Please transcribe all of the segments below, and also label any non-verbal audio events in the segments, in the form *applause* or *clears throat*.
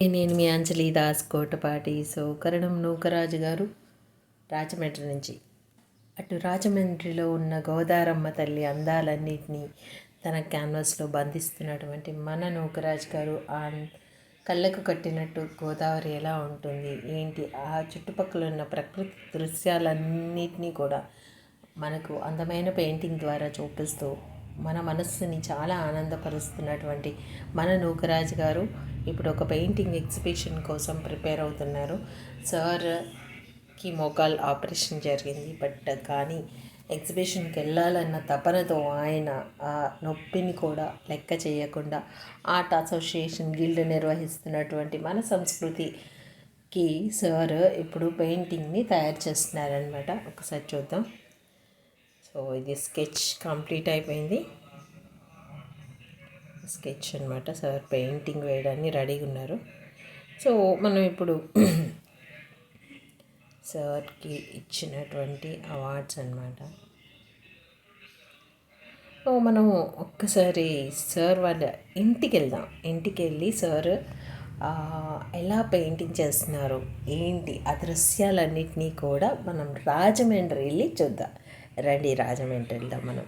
నేను మీ అంజలి దాస్ కోటపాటి సోకరణం నూకరాజు గారు రాజమండ్రి నుంచి. అటు రాజమండ్రిలో ఉన్న గోదారమ్మ తల్లి అందాలన్నింటినీ తన క్యాన్వాస్లో బంధిస్తున్నటువంటి మన నూకరాజు గారు ఆ కళ్ళకు కట్టినట్టు గోదావరి ఎలా ఉంటుంది ఏంటి? ఆ చుట్టుపక్కల ఉన్న ప్రకృతి దృశ్యాలన్నింటినీ కూడా మనకు అందమైన పెయింటింగ్ ద్వారా చూపిస్తూ మన మనస్సుని చాలా ఆనందపరుస్తున్నటువంటి మన నూకరాజు గారు ఇప్పుడు ఒక పెయింటింగ్ ఎగ్జిబిషన్ కోసం ప్రిపేర్ అవుతున్నారు. సార్కి మోకాల్ ఆపరేషన్ జరిగింది బట్ కానీ ఎగ్జిబిషన్కి వెళ్ళాలన్న తపనతో ఆయన ఆ నొప్పిని కూడా లెక్క చేయకుండా ఆర్ట్ అసోసియేషన్ గిల్డ్ నిర్వహిస్తున్నటువంటి మన సంస్కృతికి సార్ ఇప్పుడు పెయింటింగ్ని తయారు చేస్తున్నారనమాట ఒకసారి చూద్దాం. సో ఇది స్కెచ్ కంప్లీట్ అయిపోయింది. స్కెచ్ అనమాట సార్ పెయింటింగ్ వేయడానికి రెడీగా ఉన్నారు. సో మనం ఇప్పుడు *clears throat* సార్కి ఇచ్చినటువంటి అవార్డ్స్ అనమాట సో మనం ఒక్కసారి సార్ వాళ్ళ ఇంటికి వెళ్దాం. ఇంటికి వెళ్ళి సార్ ఎలా పెయింటింగ్ చేస్తున్నారు? ఏంటి? ఆ దృశ్యాలన్నింటినీ కూడా మనం రాజమండ్రి వెళ్ళి చూద్దాం. రండి రాజమండ్రి వెళ్దాం మనం.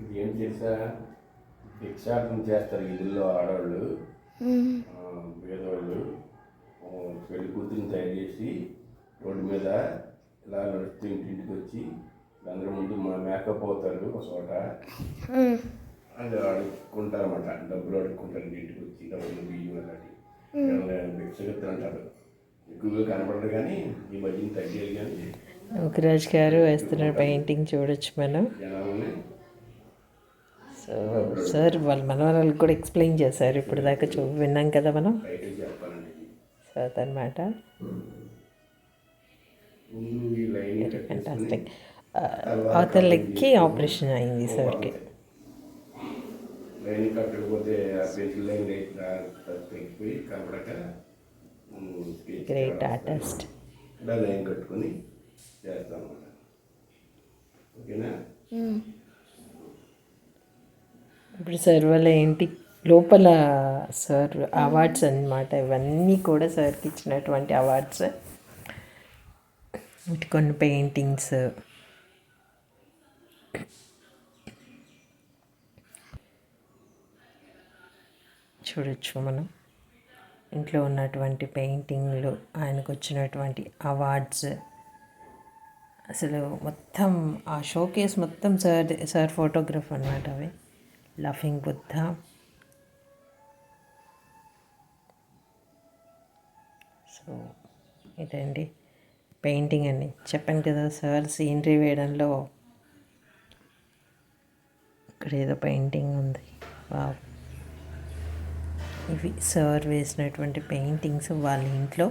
ఇది ఏం తెలుసా భిక్షాటన చేస్తారు ఇల్లులో ఆడవాళ్ళు. ఆ, పేదవాళ్ళు. పెళ్ళి కూతురిని తయారు చేసి రోడ్డు మీద ఇలా నడుస్తూ ఇంటింటికి వచ్చి అందరి ముందు మా మేకప్ అవుతారు ఒక చోట. అది అడుక్కుంటారు అన్నమాట డబ్బులు అడుక్కుంటారు ఇంటికి వచ్చి డబ్బులు బియ్యం అలాంటి భిక్షగత్తులు అంటారు. ఎక్కువగా కనపడరు కానీ ఈ మధ్యన తగ్గేది కానీ నూకరాజ్ గారు వేస్తున్న పెయింటింగ్ చూడొచ్చు మనం. సో సార్ వాళ్ళ మనవరాలకు కూడా ఎక్స్ప్లెయిన్ చేశారు. ఇప్పుడు దాకా చూ విన్నాం కదా మనం? సో అదనమాట ముందు ఈ లైన్ కట్ చేసుకుని ఫ్యాంటాస్టిక్ అవతల లెక్కి ఆపరేషన్ అయింది సార్కి. లైన్ కట్టకపోతే ఆ పెన్సిల్ లైన్ తగ్గిపోయి కనపడక గ్రేట్ ఆర్టిస్ట్ లైన్ కట్టుకొని చేస్తాం ఓకేనా? ఇప్పుడు సార్ వాళ్ళ లోపల సార్ అవార్డ్స్ అన్నమాట. ఇవన్నీ కూడా సార్కి ఇచ్చినటువంటి అవార్డ్స్ కొన్ని పెయింటింగ్స్ చూడొచ్చు మనం. ఇంట్లో ఉన్నటువంటి పెయింటింగ్లు ఆయనకు వచ్చినటువంటి అవార్డ్స్ అసలు మొత్తం ఆ షోకేస్ మొత్తం సార్ సార్ ఫోటోగ్రాఫ్ అన్నమాట అవి. లఫింగ్ బుద్ధ సో ఇదండి పెయింటింగ్ అండి. చెప్పాను కదా సార్ సీనరీ వేయడంలో ఇక్కడ ఏదో పెయింటింగ్ ఉంది. వావ్ ఇవి సార్ వేసినటువంటి పెయింటింగ్స్ వాళ్ళ ఇంట్లో